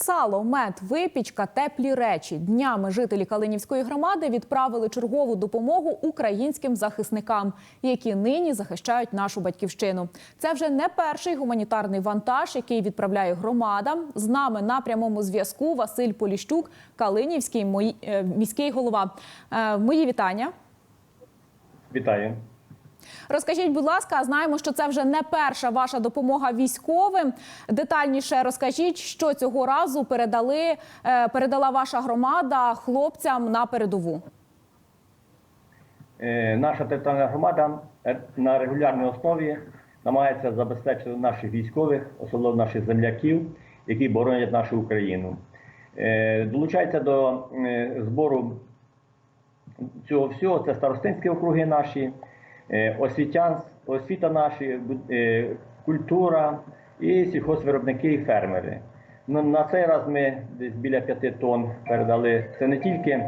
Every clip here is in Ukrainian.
Сало, мед, випічка, теплі речі. Днями жителі Калинівської громади відправили чергову допомогу українським захисникам, які нині захищають нашу батьківщину. Це вже не перший гуманітарний вантаж, який відправляє громада. З нами на прямому зв'язку Василь Поліщук, Калинівський е, міський голова. Е, Мої вітання. Вітаю. Розкажіть, будь ласка, знаємо, що це вже не перша ваша допомога військовим. Детальніше розкажіть, що цього разу передали, е, передала ваша громада хлопцям на передову. Е, Наша територіальна громада е, на регулярній основі намагається забезпечити наших військових, особливо наших земляків, які боронять нашу Україну. Долучається до збору цього всього. Це старостинські округи наші, освітян, освіта наші, бу- е, культура і сільхозвиробники і фермери. Ну, На цей раз ми десь біля п'яти тонн передали. Це не тільки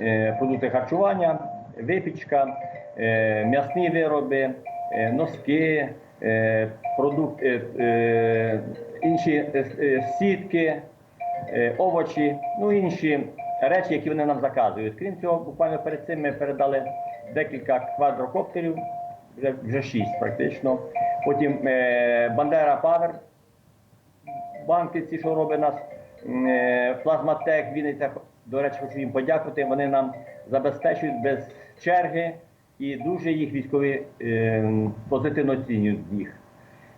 е, продукти харчування, випічка, е, м'ясні вироби, е, носки, е, продукти, е, інші е, е, сітки, е, овочі, ну інші речі, які вони нам заказують. Крім цього, буквально перед цим ми передали декілька квадрокоптерів, вже, вже шість практично. Потім е, Бандера Павер, банки, ці, що робить нас е, Плазматек, Вінниця, до речі, хочу їм подякувати. Вони нам забезпечують без черги і дуже їх військові е, позитивно оцінюють їх.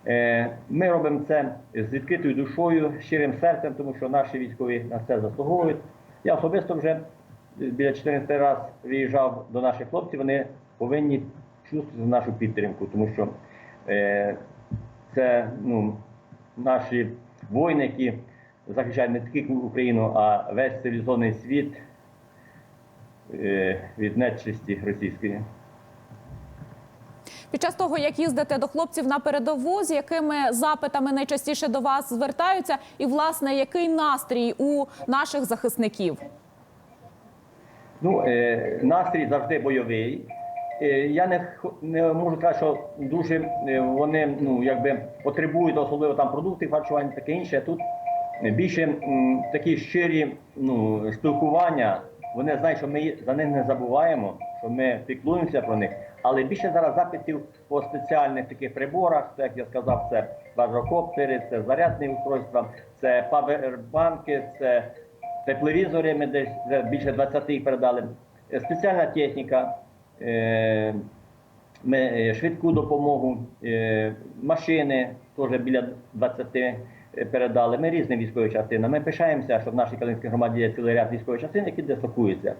Е, Ми робимо це з відкритою душою, щирим серцем, тому що наші військові на це заслуговують. Я особисто вже біля 14 разів виїжджав до наших хлопців. Вони повинні чувствувати нашу підтримку, тому що е, це ну, наші воїни, які захищають не тільки Україну, а весь цивілізований світ е, від нечисті російської. Під час того, як їздите до хлопців на передову, з якими запитами найчастіше до вас звертаються, і власне який настрій у наших захисників? Ну, е, настрій завжди бойовий. Е, я не, не можу сказати, що дуже е, вони ну, якби потребують особливо там продуктів харчування, таке інше. Тут більше м, такі щирі ну, спілкування. Вони знають, що ми за них не забуваємо, що ми піклуємося про них. Але більше зараз запитів по спеціальних таких приборах, це, як я сказав, це квадрокоптери, це зарядні устройства, це павербанки, це тепловізори. Ми десь більше 20 їх передали. Спеціальна техніка. е, Ми е, швидку допомогу, е, машини теж біля 20 передали. Ми різні військові частини. Ми пишаємося, що в нашій Калинській громаді є цілий ряд військових частин, які дислокуються.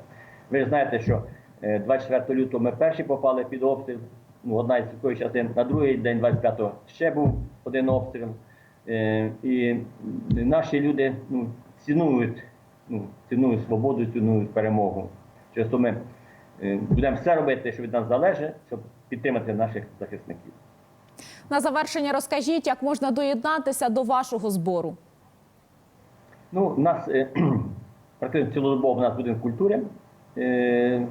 Ви ж знаєте, що 24 лютого ми перші попали під обстріл. Ну, одна із військових частин. На другий день, 25-го, ще був один обстріл. Е, І наші люди ну, цінують, ну, цінують свободу, цінують перемогу. Через то ми е, будемо все робити, що від нас залежить, щоб підтримати наших захисників. На завершення розкажіть, як можна доєднатися до вашого збору. Ну, у нас е, практично цілодобово у нас будинок культури, е,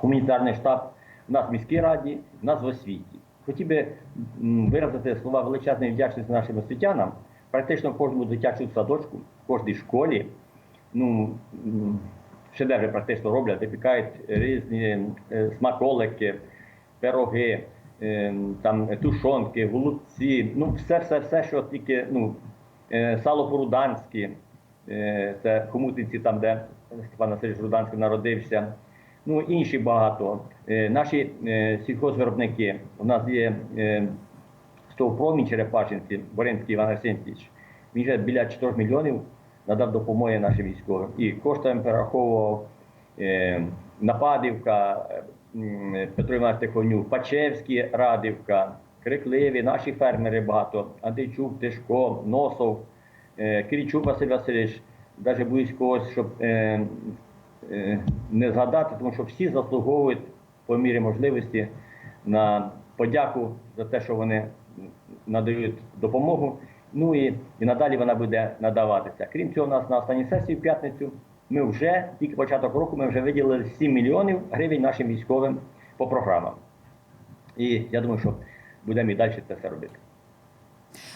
гуманітарний штаб, у нас в міській раді, у нас в освіті. Хотів би виразити слова величезної вдячності нашим освітянам. Практично в кожному дитячому садочку, в кожній школі, ну, шедеври практично роблять, випікають різні е, смаколики, пироги, е, там, тушонки, голубці, ну, все, все, все, що тільки, ну, е, сало по-руданськи, е, це Хомутинці, там, де Степан Васильович Руданський народився. Ну, інші багато. Е, Наші е, сільхозвиробники, у нас є е, стовпромінь Черепашинці, Боринський Іван Арсентійович. Він вже біля 4 мільйонів надав допомоги нашим військовим. І коштами перераховував Нападівка, Петро Іванович Тихонюк, Пачевський, Радівка, Крикливі, наші фермери багато, Античук, Тишко, Носов, Киричук Василь Васильович, навіть боюсь когось, щоб не згадати, тому що всі заслуговують по мірі можливості на подяку за те, що вони надають допомогу. Ну і, і надалі вона буде надаватися. Крім цього, у нас на останній сесії в п'ятницю ми вже тільки початок року ми вже виділили 7 мільйонів гривень нашим військовим по програмам. І я думаю, що будемо і далі це все робити.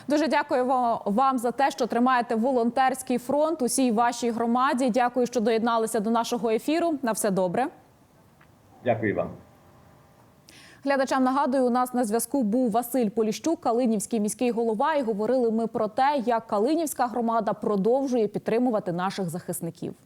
Дуже дякую вам за те, що тримаєте волонтерський фронт усій вашій громаді. Дякую, що доєдналися до нашого ефіру. На все добре. Дякую вам. Глядачам нагадую, у нас на зв'язку був Василь Поліщук, Калинівський міський голова. І говорили ми про те, як Калинівська громада продовжує підтримувати наших захисників.